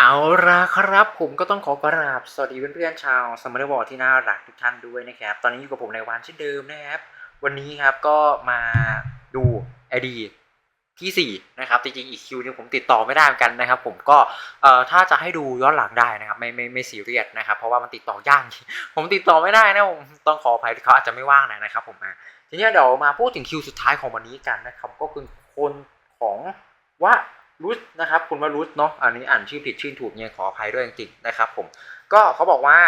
เอาละครับผมก็ต้องขอกราบสวัสดีเพื่อนๆชาวสมารบอที่น่ารักทุกท่านด้วยนะครับ ตอนนี้อยู่กับผมในวันเช่นเดิมนะครับ วันนี้ครับก็มาดูไอดีที่4นะครับจริงๆอีกคิวนึงผมติดต่อไม่ได้เหมือนกันนะครับ ผมก็เอ่อถ้าจะให้ดูย้อนหลังได้นะครับไม่ไม่ไม่ซีเรียสนะครับ เพราะว่ามันติดต่อยากผมติดต่อไม่ได้นะผมต้องขออภัยเขาอาจจะไม่ว่างน่อยนะครับ ผมอะทีนี้เดี๋ยวมาพูดถึงคิวสุดท้ายของวันนี้กันนะครับ ก็คือคนของว่า รุสนะครับคุณว่ารุสเนาะอันนี้อ่านชื่อผิดชื่อถูกเนี่ยขออภัยด้วยจริงๆนะครับผมก็เขาบอกว่า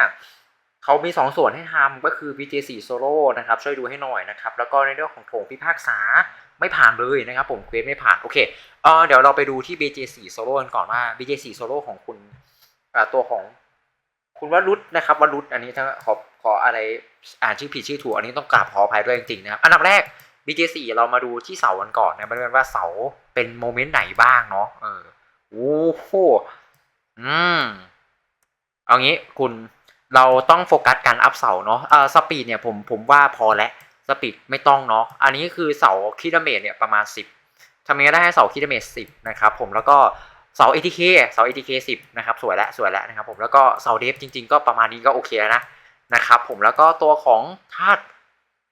เขามี 2 ส่วนให้ทำก็คือ BJ4 Solo นะครับ ช่วยดูให้หน่อยนะครับ แล้วก็ในเรื่องของโถงพิพากษาไม่ผ่านเลยนะครับผมเควสไม่ผ่าน โอเคเออเดี๋ยวเราไปดูที่ BJ4 Solo กันก่อนว่า BJ4 Solo ของคุณตัวของคุณวรุษนะครับวรุษอันนี้ถ้าขอขออะไรอ่านชื่อผิดชื่อถูกอันนี้ต้องกราบขออภัยด้วยจริงๆนะครับ อันดับแรก BJ4 เรามาดูที่เสากันก่อนนะมาดูกันว่าเสาเป็นโมเมนต์ไหนบ้างเนาะเออโอ้โหอืมเอางี้คุณเราต้องโฟกัสการอัพเสาเนาะเออสปีดเนี่ยผมผมว่าพอแล้วสปีดไม่ต้องเนาะอันนี้คือเสาคิดเมจเนี่ยประมาณ 10ทำยังไงได้ให้เสาคิดเมจ10นะครับผมแล้วก็เสา ATK เสา ATK 10นะครับสวยแล้วสวยแล้วนะครับผมแล้วก็เสาเดฟจริง ๆ ก็ประมาณนี้ก็โอเคแล้วนะนะครับผมแล้วก็ตัวของธาตุ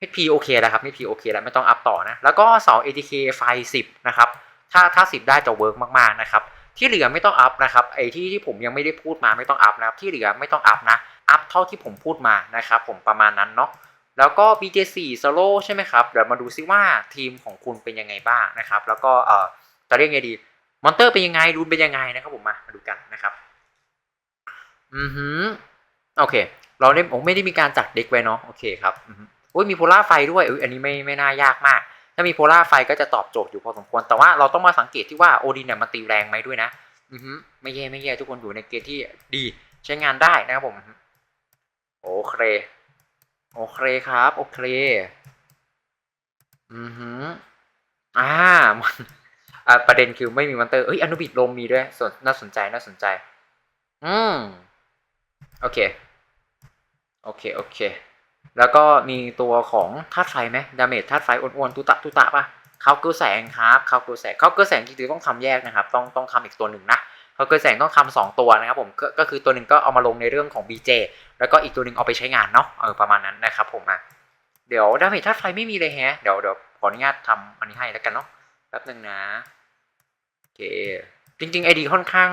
HP โอเคแล้วครับ HP โอเคแล้วไม่ต้องอัพต่อนะ แล้วก็เสา ATK ไฟ 10 นะครับ ถ้าถ้า 10 ได้จะเวิร์กมากๆนะครับ ที่เหลือไม่ต้องอัพนะครับ ไอ้ที่ที่ผมยังไม่ได้พูดมาไม่ต้องอัพนะครับ ที่เหลือไม่ต้องอัพนะ อัพเท่าที่ผมพูดมานะครับผมประมาณนั้นเนาะ แล้วก็ BJ4 Solo ใช่ไหมครับ เดี๋ยวมาดูซิว่าทีมของคุณเป็นยังไงบ้างนะครับ แล้วก็เอ่อจะเรียกไงดี มอนเตอร์เป็นยังไง รูนเป็นยังไงนะครับผมมามาดูกันนะครับ อือหือ โอเค เราได้ผมไม่ได้มีการจัดเด็กไว้เนาะ โอเคครับ อือหือ อ้ยมีโพล่าไฟด้วยอุ้ยอันนี้ไม่ไม่น่ายากมาก ถ้ามีโพล่าไฟก็จะตอบโจทย์อยู่พอสมควร แต่ว่าเราต้องมาสังเกตที่ว่าโอดินเนี่ยมันตีแรงไหมด้วยนะอือฮึไม่แย่ไม่แย่ทุกคนอยู่ในเกณฑ์ที่ดีใช้งานได้นะครับผมโอเคโอเคครับโอเคอือฮึอ่ามันอ่าประเด็นคือไม่มีมอนเตอร์เอ้ยอนุบิดลมมีด้วยส่วนน่าสนใจน่าสนใจ อืมโอเค โอเค โอเค แล้วก็มีตัวของธาตุไฟไหมดาเมจธาตุไฟอ้วนๆตุตะตุตะปะเขาเกลือแสงครับเขาเกลือแสงเขาเกลือแสงจริงๆต้องทำแยกนะครับ ต้องต้องทำอีกตัวหนึ่งนะเขาเกลือแสงต้องทำสองตัวนะครับผมก็คือตัวหนึ่งก็เอามาลงในเรื่องของ BJ แล้วก็อีกตัวหนึ่งเอาไปใช้งานเนาะเออประมาณนั้นนะครับผมอะเดี๋ยวดาเมจธาตุไฟไม่มีเลยแฮะเดี๋ยวเดี๋ยวขออนุญาตทำอันนี้ให้แล้วกันเนาะแป๊บหนึ่งนะโอเคจริงๆไอดีค่อนข้าง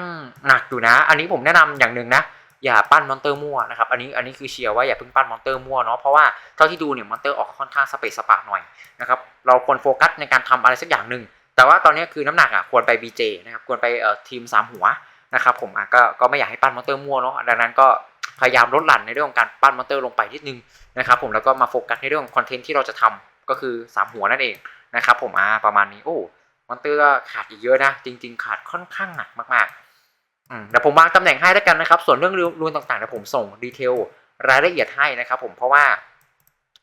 หนักอยู่นะ อันนี้ผมแนะนำอย่างหนึ่งนะ อย่าปั้นมอนเตอร์มั่วนะครับ อันนี้อันนี้คือเชียร์ว่าอย่าเพิ่งปั้นมอนเตอร์มั่วเนาะเพราะว่าเท่าที่ดูเนี่ยมอนเตอร์ออกค่อนข้างสเปซสปะหน่อยนะครับเราควรโฟกัสในการทำอะไรสักอย่างหนึ่งแต่ว่าตอนนี้คือน้ำหนักอะควรไป BJ นะครับควรไปเอ่อทีมสามหัวนะครับผมอะก็ก็ไม่อยากให้ปั้นมอนเตอร์มั่วเนาะดังนั้นก็พยายามลดหลั่นในเรื่องของการปั้นมอนเตอร์ลงไปนิดนึงนะครับผมแล้วก็มาโฟกัสในเรื่องของคอนเทนต์ที่เราจะทำก็คือสามหัวนั่นเองนะครับผมอ่าประมาณนี้โอ้มอนเตอร์ก็ขาดอีกเยอะนะจริง ๆ ขาดค่อนข้างหนักมากๆ เดี๋ยวผมวางตำแหน่งให้แล้วกันนะครับ ส่วนเรื่องรูนต่างๆเดี๋ยวผมส่งดีเทลรายละเอียดให้นะครับ ผมเพราะว่า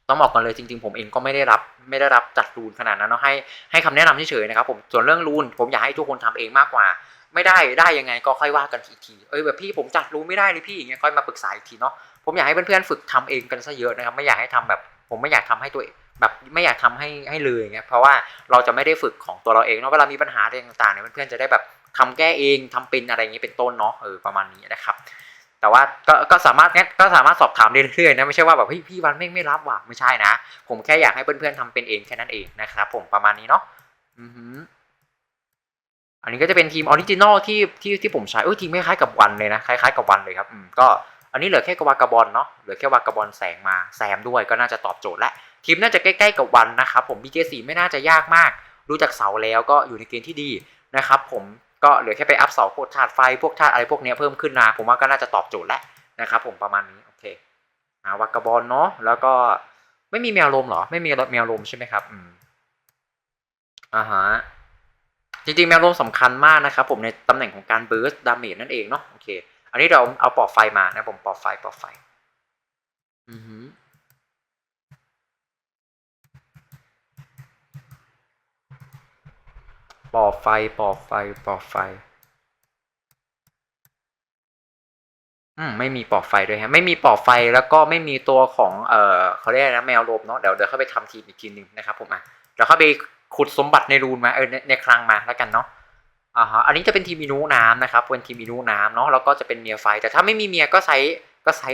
ต้องบอกกันเลยจริงๆ ผมเองก็ไม่ได้รับไม่ได้รับจัดรูนขนาดนั้นเนาะให้ให้คำแนะนำเฉยๆนะครับผมส่วนเรื่องรูนผมอยากให้ทุกคนทำเองมากกว่า ไม่ได้ได้ยังไงก็ค่อยว่ากันอีกทีเอ้ยแบบพี่ผมจัดรูนไม่ได้เลยพี่อย่างเงี้ยค่อยมาปรึกษาอีกทีเนาะผมอยากให้เพื่อนๆฝึกทำเองกันซะเยอะนะครับ ไม่อยากให้ทำแบบ ผมไม่อยากทำให้ตัวแบบไม่อยากทำให้ให้เลยอย่างเงี้ยเพราะว่าเราจะไม่ได้ฝึกของตัวเราเองเนาะเวลามีปัญหาอะไรต่างๆเนี่ยเพื่อนๆจะได้แบบ ทำแก้เองทำเป็นอะไรอย่างนี้เป็นต้นเนาะเออประมาณนี้นะครับ แต่ว่าก็ก็สามารถก็สามารถสอบถามเรื่อยๆนะไม่ใช่ว่าแบบเฮ้ยพี่วันไม่ไม่รับว่ะไม่ใช่นะ ผมแค่อยากให้เพื่อนๆทำเป็นเองแค่นั้นเองนะครับ ผมประมาณนี้เนาะอือหืออันนี้ก็จะเป็นทีมออริจินอลที่ที่ที่ผมใช้เออทีมคล้ายๆกับวันเลยนะคล้ายๆกับวันเลยครับอืมก็อันนี้เหลือแค่กวากาบอลเนาะเหลือแค่วากาบอลแสงมาแซมด้วยก็น่าจะตอบโจทย์และทีมน่าจะใกล้ๆกับวันนะครับผม BJ4 ไม่น่าจะยากมาก รู้จากเสาแล้วก็อยู่ในเกณฑ์ที่ดีนะครับผม ก็เหลือแค่ไปอัพเสาพวกธาตุไฟพวกธาตุอะไรพวกนี้เพิ่มขึ้นมาผมว่าก็น่าจะตอบโจทย์แล้วนะครับผมประมาณนี้โอเคอ่าวากาบอลเนาะแล้วก็ไม่มีแมวลมเหรอ ไม่มีแมวลมใช่ไหมครับอืมอ่าฮะจริงๆ แมวลมสำคัญมากนะครับผมในตำแหน่งของการเบิร์สดาเมจนั่นเองเนาะโอเค อันนี้เราเอาปอกไฟมานะผมปอกไฟปอกไฟ อือฮึ ปอไฟปอไฟปอไฟ อืมไม่มีปอไฟด้วยฮะ ไม่มีปอไฟแล้วก็ไม่มีตัวของเอ่อเขาเรียกอะไรนะแมวลมเนาะเดี๋ยวเดี๋ยวเข้าไปทำทีมอีกทีหนึ่งนะครับผมอะเดี๋ยวเข้าไปขุดสมบัติในรูนมาเออในในคลังมาแล้วกันเนาะอ่าฮะอันนี้จะเป็นทีมอินูน้ำนะครับเป็นทีมอินูน้ำเนาะแล้วก็จะเป็นเมียไฟ แต่ถ้าไม่มีเมียก็ใช้ก็ใช้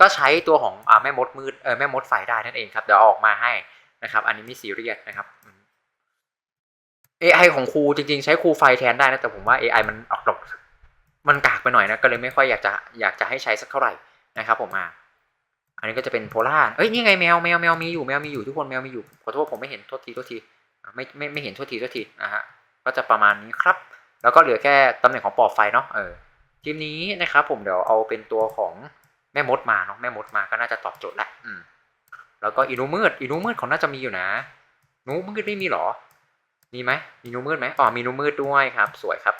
ก็ใช้ตัวของอ่าแม่มดมืดเออแม่มดไฟได้นั่นเองครับเดี๋ยวออกมาให้นะครับ อันนี้ไม่ซีเรียสนะครับ AI ของครูจริงๆ ใช้ครูไฟแทนได้นะ แต่ผมว่า AI มันออกดอกมันกากไปหน่อยนะ ก็เลยไม่ค่อยอยากจะอยากจะให้ใช้สักเท่าไหร่นะครับผมอ่าอันนี้ก็จะเป็นโพล่าเอ้ยนี่ไงแมวแมวแมวมีอยู่แมวมีอยู่ทุกคนแมวมีอยู่ขอโทษผมไม่เห็นโทษทีโทษทีไม่ไม่ไม่เห็นโทษทีโทษทีนะฮะก็จะประมาณนี้ครับ แล้วก็เหลือแค่ตำแหน่งของปอบไฟเนาะเออทีมนี้นะครับผมเดี๋ยวเอาเป็นตัวของแม่มดมาเนาะแม่มดมาก็น่าจะตอบโจทย์ละอืมแล้วก็อินูมืดอินูมืดเขาน่าจะมีอยู่นะนูมืดไม่มีหรอ มีไหมมีนูมืดไหมอ๋อมีนูมืดด้วยครับ สวยครับ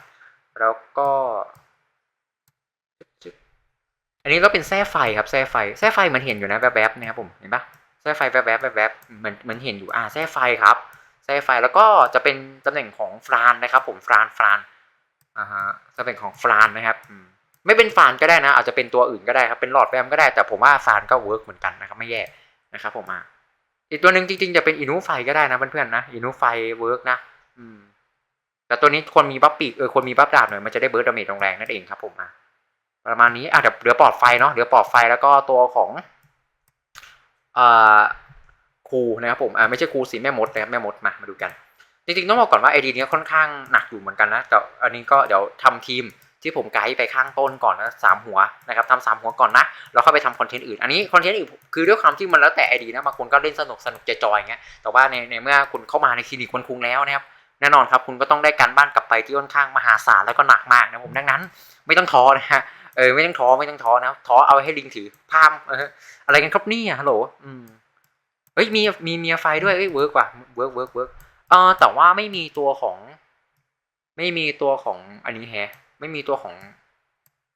แล้วก็ อันนี้ก็เป็นแส้ไฟครับแส้ไฟแส้ไฟมันเห็นอยู่นะแวบๆนะครับผมเห็นปะแส้ไฟแวบๆแวบๆเหมือนเหมือนเห็นอยู่อ่าแส้ไฟครับแส้ไฟแล้วก็จะเป็นตำแหน่งของฟรานนะครับ ผมฟรานฟรานอ่าฮะตำแหน่งของฟรานนะครับไม่เป็นฟานก็ได้นะ อาจจะเป็นตัวอื่นก็ได้ครับเป็นหลอดแวมก็ได้แต่ผมว่าฟานก็เวิร์กเหมือนกันนะครับ ไม่แย่นะครับผมอะ อีกตัวหนึ่งจริงๆ จะเป็นอินูไฟก็ได้นะเพื่อนๆนะอินูไฟเวิร์กนะอืมแต่ตัวนี้คนมีบัฟปีกเออคนมีบัฟดาบหน่อยมันจะได้เบิร์ดดาเมจแรงๆนั่นเองครับผมอะประมาณนี้อะเดี๋ยวเหลือปลอดไฟเนาะเหลือปลอดไฟแล้วก็ตัวของอ่าครูนะครับผมอ่าไม่ใช่ครูสีแม่มดนะครับแม่มดมามาดูกัน จริงๆต้องบอกก่อนว่าไอดีนี้ค่อนข้างหนักอยู่เหมือนกันนะแต่อันนี้ก็เดี๋ยวทำทีม ที่ผมไกด์ไปข้างต้นก่อนนะสามหัวนะครับทำสามหัวก่อนนะแล้วเข้าไปทำคอนเทนต์อื่น อันนี้คอนเทนต์อื่นคือด้วยความที่มันแล้วแต่ไอดีนะบางคนก็เล่นสนุกสนุกจอยๆอย่างเงี้ยแต่ว่าในในเมื่อคุณเข้ามาในคลินิกคนคุงแล้วนะครับแน่นอนครับคุณก็ต้องได้การบ้านกลับไปที่ค่อนข้างมหาศาลแล้วก็หนักมากนะผมดังนั้น ไม่ต้องท้อนะฮะเออไม่ต้องท้อไม่ต้องท้อนะท้อเอาให้ลิงถือพามเอออะไรกันครับเนี่ยฮัลโหลอืมเฮ้ยมีมีเมียไฟด้วยเอ้ยเวิร์กว่ะเวิร์กเวิร์กเวิร์กเออแต่ว่าไม่มีตัวของ ไม่มีตัวของอันนี้แฮ ไม่มีตัวของ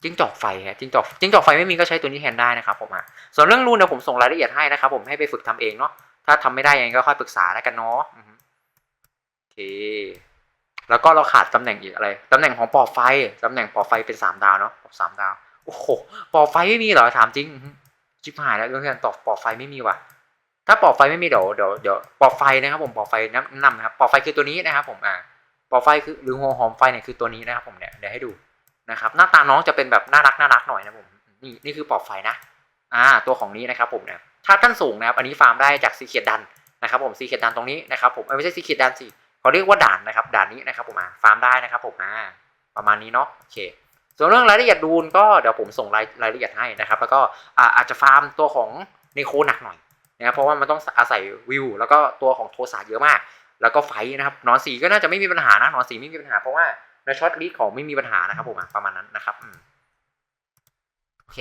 จิ้งจอกไฟฮะจิ้งจอกจิ้งจอกไฟไม่มีก็ใช้ตัวนี้แทนได้นะครับผมอะส่วนเรื่องรูนเดี๋ยวผมส่งรายละเอียดให้นะครับผมให้ไปฝึกทำเองเนาะถ้าทำไม่ได้ยังไงก็ค่อยปรึกษาแล้วกันเนาะโอเค แล้วก็เราขาดตำแหน่งอีกอะไรตำแหน่งของปอไฟตำแหน่งปอไฟเป็นสามดาวเนาะสามดาวโอ้โหปอไฟไม่มีเหรอถามจริงชิบหายแล้วเรื่องตอบปอไฟไม่มีว่ะถ้าปอไฟไม่มีเดี๋ยวเดี๋ยวเดี๋ยวปอไฟนะครับผมปอไฟแนะนำนะครับปอไฟคือตัวนี้นะครับผมอ่า ปอไฟคือหรือหัวหอมไฟเนี่ยคือตัวนี้นะครับผมเนี่ยเดี๋ยวให้ดูนะครับ หน้าตาน้องจะเป็นแบบน่ารักน่ารักหน่อยนะผมนี่นี่คือปอบไฟนะอ่าตัวของนี้นะครับผมเนี่ยถ้าท่านสูงนะครับอันนี้ฟาร์มได้จากซีเคียดดันนะครับผมซีเคียดดันตรงนี้นะครับผมไม่ใช่ซีเคียดดันสิเขาเรียกว่าด่านนะครับด่านนี้นะครับผมอะฟาร์มได้นะครับผมอ่าประมาณนี้เนาะโอเคส่วนเรื่องรายละเอียดดูนก็เดี๋ยวผมส่งรายรายละเอียดให้นะครับ แล้วก็อ่าอาจจะฟาร์มตัวของเนโคหนักหน่อยนะครับเพราะว่ามันต้องอาศัยวิวแล้วก็ตัวของโทสาเยอะมาก แล้วก็ไฟนะครับหนอนสีก็น่าจะไม่มีปัญหานะหนอนสีไม่มีปัญหาเพราะว่าในช็อตลิสของไม่มีปัญหานะครับผมประมาณนั้นนะครับโอเค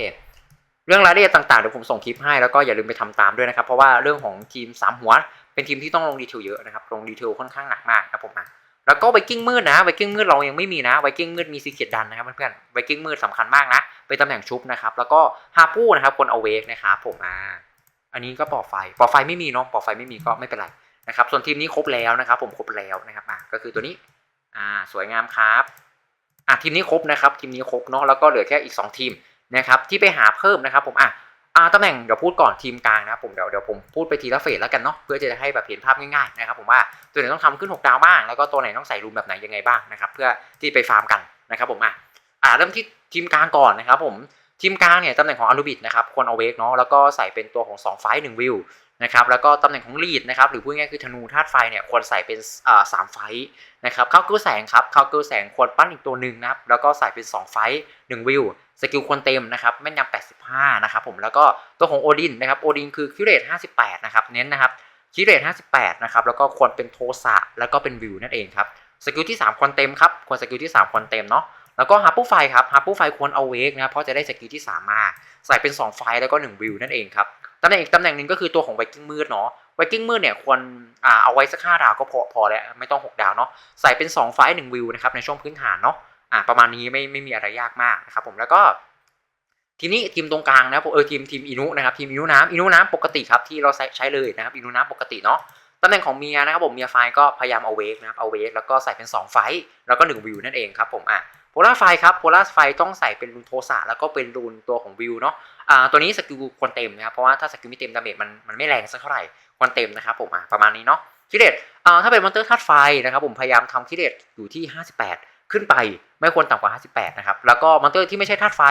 เรื่องรายละเอียดต่างๆเดี๋ยวผมส่งคลิปให้แล้วก็อย่าลืมไปทำตามด้วยนะครับเพราะว่าเรื่องของทีมสามหัว เป็นทีมที่ต้องลงดีเทลเยอะนะครับลงดีเทลค่อนข้างหนักมากครับผมอะแล้วก็ไวกิ้งมืดนะไวกิ้งมืดเรายังไม่มีนะไวกิ้งมืดมีซีเคียดดันนะครับเพื่อนๆไวกิ้งมืดสำคัญมากนะเป็นตำแหน่งชุบนะครับแล้วก็ฮาปูนะครับคนเอาเวกนะครับผมอ่าอันนี้ก็ปลอกไฟปลอกไฟไม่มีเนาะปลอกไฟไม่มีก็ไม่เป็นไร นะครับส่วนทีมนี้ครบแล้วนะครับ ผมครบแล้วนะครับอะก็คือตัวนี้อ่าสวยงามครับอะทีมนี้ครบนะครับ ทีมนี้ครบเนาะแล้วก็เหลือแค่อีก 2 ทีมนะครับที่ไปหาเพิ่มนะครับ ผมอะอ่าตำแหน่งเดี๋ยวพูดก่อนทีมกลางนะครับผมเดี๋ยวเดี๋ยวผมพูดไปทีละเฟสแล้วกันเนาะเพื่อจะให้แบบเห็นภาพง่ายๆนะครับผมว่าตัวไหนต้องทำขึ้น 6 ดาวบ้างแล้วก็ตัวไหนต้องใส่รูมแบบไหนยังไงบ้างนะครับเพื่อที่ไปฟาร์มกันนะครับผมอะอ่าเริ่มที่ทีมกลางก่อนนะครับผมทีมกลางเนี่ยตำแหน่งของอ n ูบิดนะครับควรเอาเวกเนาะแล้วก็ใส่เป็นตัวของ2ไฟหนึ่งวิว นะครับแล้วก็ตำแหน่งของลีดนะครับหรือพูดง่ายคือธนูธาตุไฟเนี่ยควรใส่เป็นอ่าสามไฟนะครับเข้าเกิลแสงครับเข้าเกิลแสงควรปั้นอีกตัวหนึ่งนะครับแล้วก็ใส่เป็น 2 ไฟหนึ่งวิวสกิลควรเต็มนะครับแม่นยำ85นะครับผมแล้วก็ตัวของโอดินนะครับโอดินคือคิวเรต58นะครับเน้นนะครับคิวเรต58นะครับแล้วก็ควรเป็นโทสะแล้วก็เป็นวิวนั่นเองครับสกิลที่3ควรเต็มครับควรสกิลที่3ควรเต็มเนาะแล้วก็ฮาร์ปูไฟครับฮาร์ปูไฟควรเอาเวกนะเพราะจะได้สกิลที่3มาใส่เป็น 2 ไฟแล้วก็1วิวนั่นเองครับ ตำแหน่งอีกตำแหน่งหนึ่งก็คือตัวของไวกิ้งมืดเนาะไวกิ้งมืดเนี่ยควรอ่าเอาไว้สัก5ดาวก็พอพอแล้วไม่ต้อง 6 ดาวเนาะใส่เป็น 2 ไฟ1วิวนะครับในช่วงพื้นฐานเนาะอ่าประมาณนี้ไม่ไม่มีอะไรยากมากนะครับผมแล้วก็ ทีนี้ทีมตรงกลางนะเออทีมทีมอินุนะครับทีมอินุน้ำอินุน้ำปกติครับที่เราใช้ใช้เลยนะครับอินุน้ำปกติเนาะตำแหน่งของเมียนะครับผมเมียไฟก็พยายามเอาเวกนะครับเอาเวกแล้วก็ใส่เป็น 2 ไฟท์แล้วก็1วิวนั่นเองครับผมอะโพล่าไฟครับโพล่าไฟต้องใส่เป็นรูนโทสะแล้วก็เป็นรูนตัวของวิวเนาะ อ่าตัวนี้สกิลควรเต็มนะครับเพราะว่าถ้าสกิลไม่เต็มดาเมจมันมันไม่แรงสักเท่าไหร่ควรเต็มนะครับผมอะประมาณนี้เนาะคิเดตอ่าถ้าเป็นมอนเตอร์ธาตุไฟนะครับผมพยายามทำคิเดตอยู่ที่ 58 ขึ้นไปไม่ควรต่ำกว่า 58 นะครับแล้วก็มอนเตอร์ที่ไม่ใช่ธาตุไฟ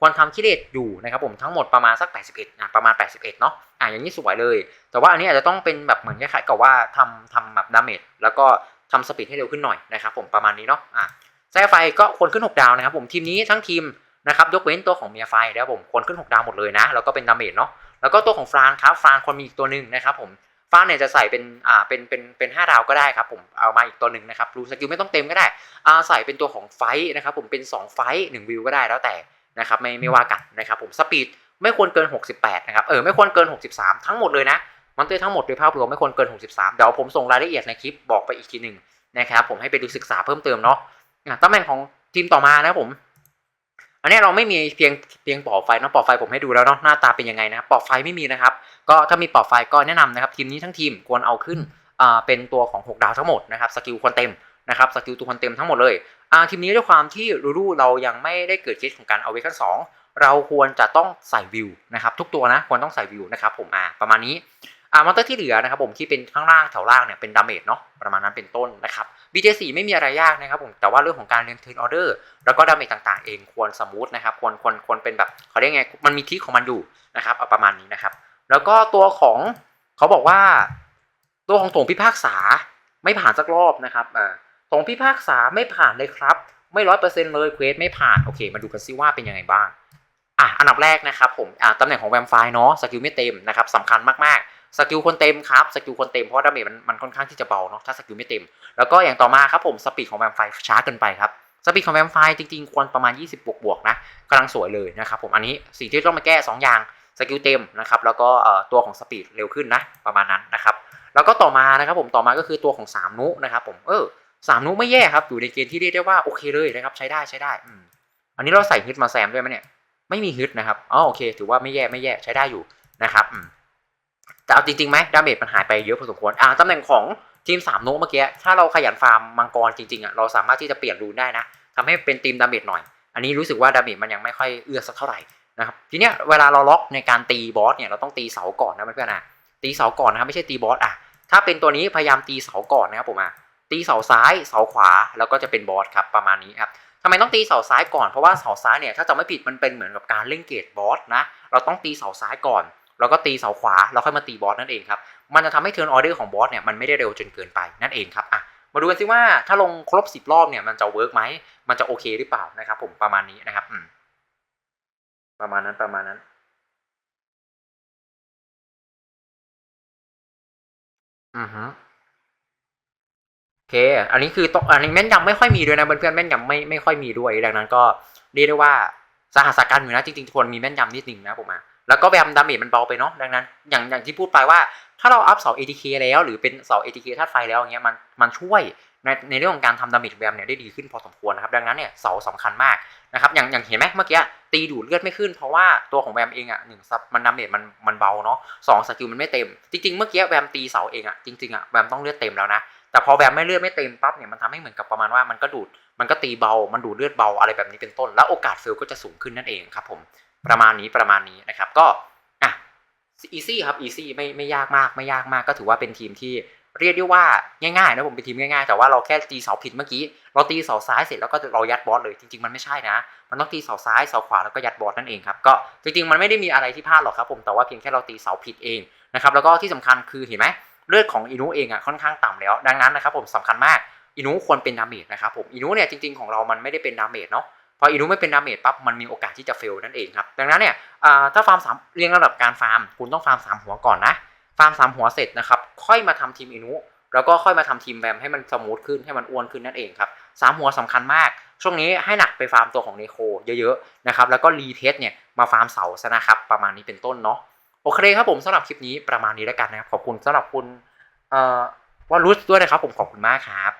ควรทำคิเลตอยู่นะครับผมทั้งหมดประมาณสัก 81อะประมาณ 81 เนาะอะอย่างนี้สวยเลย แต่ว่าอันนี้อาจจะต้องเป็นแบบเหมือนคล้ายๆกับว่าทำทำแบบดาเมจแล้วก็ทำสปีดให้เร็วขึ้นหน่อยนะครับผมประมาณนี้เนาะอะแซ่ไฟก็ควรขึ้น 6 ดาวนะครับผมทีมนี้ทั้งทีม นะครับยกเว้นตัวของเมียไฟนะครับผมควรขึ้น 6 ดาวหมดเลยนะ แล้วก็เป็นดาเมจเนาะแล้วก็ตัวของฟรานครับฟรานควรมีอีกตัวหนึ่งนะครับผมฟรานเนี่ยจะใส่เป็นอ่าเป็นเป็นเป็นห้าดาวก็ได้ครับผมเอามาอีกตัวหนึ่งนะครับรูสกิลไม่ต้องเต็มก็ได้อ่าใส่เป็นตัวของไฟนะครับผมเป็น 2 ไฟหนึ่งวิวก็ได้แล้วแต่นะครับไม่ไม่ว่ากันนะครับผมสปีดไม่ควรเกิน 68 นะครับ เออ ไม่ควรเกิน 63 ทั้งหมดเลยนะ มันเตอร์ทั้งหมดโดยภาพรวมไม่ควรเกิน 63 เดี๋ยวผมส่งรายละเอียดในคลิปบอกไปอีกทีหนึ่งนะครับ ผมให้ไปดูศึกษาเพิ่มเติมเนาะอะตำแหน่งของทีมต่อมานะครับผม อันนี้เราไม่มีเพียงเพียงปลอกไฟเนาะปลอกไฟผมให้ดูแล้วเนาะหน้าตาเป็นยังไงนะปลอกไฟไม่มีนะครับ ก็ถ้ามีปลอกไฟก็แนะนำนะครับทีมนี้ทั้งทีมควรเอาขึ้นอ่าเป็นตัวของ 6 ดาวทั้งหมดนะครับสกิลควรเต็มนะครับสกิลตัวควรเต็มทั้งหมดเลยอ่าทีมนี้ด้วยความที่รูรูเรายังไม่ได้เกิดเคสของการเอาเวคันสองเราควรจะต้องใส่วิวนะครับทุกตัวนะควรต้องใส่วิวนะครับผมอ่าประมาณนี้ อ่ามอนเตอร์ที่เหลือนะครับผมที่เป็นข้างล่างแถวล่างเนี่ยเป็นดาเมจเนาะประมาณนั้นเป็นต้นนะครับ BJ4 ไม่มีอะไรยากนะครับผมแต่ว่าเรื่องของการเรียนเทิร์นออเดอร์แล้วก็ดาเมจต่างๆ เองควรสมูทนะครับควรควรควรเป็นแบบเขาเรียกไงมันมีทิศของมันอยู่นะครับเอาประมาณนี้นะครับ แล้วก็ตัวของเขาบอกว่า ตัวของถงพิพากษาไม่ผ่านสักรอบนะครับอ่าถงพิพากษาไม่ผ่านเลยครับ ไม่ร้อยเปอร์เซ็นต์เลยเควสไม่ผ่านโอเค มาดูกันซิว่าเป็นยังไงบ้างอะอันดับแรกนะครับผมอ่าตำแหน่งของแวมไฟเนาะสกิลไม่เต็มนะครับสำคัญมากๆ สกิลคนเต็มครับสกิลคนเต็มเพราะว่าดาเมจมันมันค่อนข้างที่จะเบาเนาะถ้าสกิลไม่เต็ม แล้วก็อย่างต่อมาครับผมสปีดของแวมไฟช้าเกินไปครับสปีดของแวมไฟจริงๆควรประมาณ 20 บวกบวกๆนะกำลังสวยเลยนะครับผมอันนี้สิ่งที่ต้องมาแก้ 2 อย่างสกิลเต็มนะครับแล้วก็ตัวของสปีดเร็วขึ้นนะประมาณนั้นนะครับแล้วก็ต่อมานะครับผมต่อมาก็คือตัวของ 3 นุนะครับผมเออสามนุไม่แย่ครับอยู่ในเกณฑ์ที่เรียกได้ว่าโอเคเลยนะครับใช้ได้ใช้ได้อืมอันนี้เราใส่ฮิตมาแซมด้วยไหมเนี่ยไม่มีฮิตนะครับอ๋อโอเค ถือว่าไม่แย่ไม่แย่ใช้ได้อยู่นะครับอืม แต่เอาจริงๆไหมดาเมจมันหายไปเยอะพอสมควรอ่าตำแหน่งของทีมสามโนเมื่อกี้ถ้าเราขยันฟาร์มมังกรจริงๆอะเราสามารถที่จะเปลี่ยนรูนได้นะทำให้เป็นทีมดาเมจหน่อย อันนี้รู้สึกว่าดาเมจมันยังไม่ค่อยเอื้อสักเท่าไหร่นะครับทีเนี้ยเวลาเราล็อกในการตีบอสเนี่ยเราต้องตีเสาก่อนนะเพื่อนๆอะตีเสาก่อนนะครับไม่ใช่ตีบอสอะถ้าเป็นตัวนี้พยายามตีเสาก่อนนะครับผมอะตีเสาซ้ายเสาขวาแล้วก็จะเป็นบอสครับประมาณนี้ครับทำไมต้องตีเสาซ้ายก่อนเพราะว่าเสาซ้ายเนี่ยถ้าจำไม่ผิดมันเป็นเหมือนกับการเล่นเกตบอสนะเราต้องตีเสาซ้ายก่อน แล้วก็ตีเสาขวาแล้วค่อยมาตีบอสนั่นเองครับ มันจะทำให้เทิร์นออเดอร์ของบอสเนี่ยมันไม่ได้เร็วจนเกินไปนั่นเองครับอะมาดูกันสิว่าถ้าลงครบ 10 รอบเนี่ยมันจะเวิร์กไหมมันจะโอเคหรือเปล่านะครับ ผมประมาณนี้นะครับอืมประมาณนั้นประมาณนั้น อือฮึโอเค อันนี้คือต้องอันนี้แม่นยำไม่ค่อยมีด้วยนะเพื่อนๆแม่นยำไม่ไม่ค่อยมีด้วยดังนั้นก็เรียกได้ว่าสหัสการอยู่นะจริงๆควรมีแม่นยำนิดนึงนะผมอะ แล้วก็แบมดาเมจมันเบาไปเนาะดังนั้น อย่างอย่างที่พูดไปว่า ถ้าเราอัพเสา ATK แล้ว หรือเป็นเสา ATK ธาตุไฟแล้วอย่างเงี้ยมันมันช่วยในในเรื่องของการทำดาเมจแบมเนี่ยได้ดีขึ้นพอสมควรนะครับดังนั้นเนี่ยเสาสำคัญมากนะครับอย่างอย่างเห็นไหมเมื่อกี้ตีดูดเลือดไม่ขึ้นเพราะว่าตัวของแบมเองอะหนึ่งซับมันดาเมจมันมันเบาเนาะสองสกิลมันไม่เต็ม จริงๆเมื่อกี้แบมตีเสาเองอะจริงๆอะแบมต้องเลือดเต็มแล้วนะแต่พอแบมไม่เลือดไม่เต็มปั๊บเนี่ยมันทำให้เหมือนกับประมาณว่ามันก็ดูดมันก็ตีเบา มันดูดเลือดเบาอะไรแบบนี้เป็นต้น แล้วโอกาสเฟลก็จะสูงขึ้นนั่นเองครับผม ประมาณนี้ประมาณนี้นะครับ ก็อะอีซี่ครับอีซี่ไม่ไม่ยากมากไม่ยากมาก ก็ถือว่าเป็นทีมที่เรียกได้ว่าง่ายๆนะผมเป็นทีมง่ายๆ แต่ว่าเราแค่ตีเสาผิดเมื่อกี้ เราตีเสาซ้ายเสร็จแล้วก็เรายัดบอสเลยจริงๆมันไม่ใช่นะ มันต้องตีเสาซ้ายเสาขวาแล้วก็ยัดบอสนั่นเองครับก็จริงๆมันไม่ได้มีอะไรที่พลาดหรอกครับผมแต่ว่าเพียงแค่เราตีเสาผิดเองนะครับแล้วก็ที่สำคัญคือเห็นไหมเลือดของอินุเองอะค่อนข้างต่ำแล้ว ดังนั้นนะครับผมสำคัญมากอินุควรเป็นดาเมจนะครับผมอินุเนี่ยจริงๆของเรามันไม่ได้เป็นดาเมจเนาะ พออินุไม่เป็นดาเมจปั๊บมันมีโอกาสที่จะเฟลนั่นเองครับ ดังนั้นเนี่ยถ้าฟาร์มสามเรียงระดับการฟาร์ม คุณต้องฟาร์มสามหัวก่อนนะฟาร์มสามหัวเสร็จนะครับค่อยมาทำทีมอินุแล้วก็ค่อยมาทำทีมแบมให้มันสมูทขึ้นให้มันอ้วนขึ้นนั่นเองครับสามหัวสำคัญมาก ช่วงนี้ให้หนักไปฟาร์มตัวของเนโคเยอะๆนะครับแล้วก็รีเทสเนี่ยมาฟาร์มเสาซะนะครับประมาณนี้เป็นต้นเนาะโอเคครับผมสำหรับคลิปนี้ประมาณนี้แล้วกันนะครับขอบคุณสำหรับคุณเอ่อว่ารุสด้วยนะครับผมขอบคุณมากครับ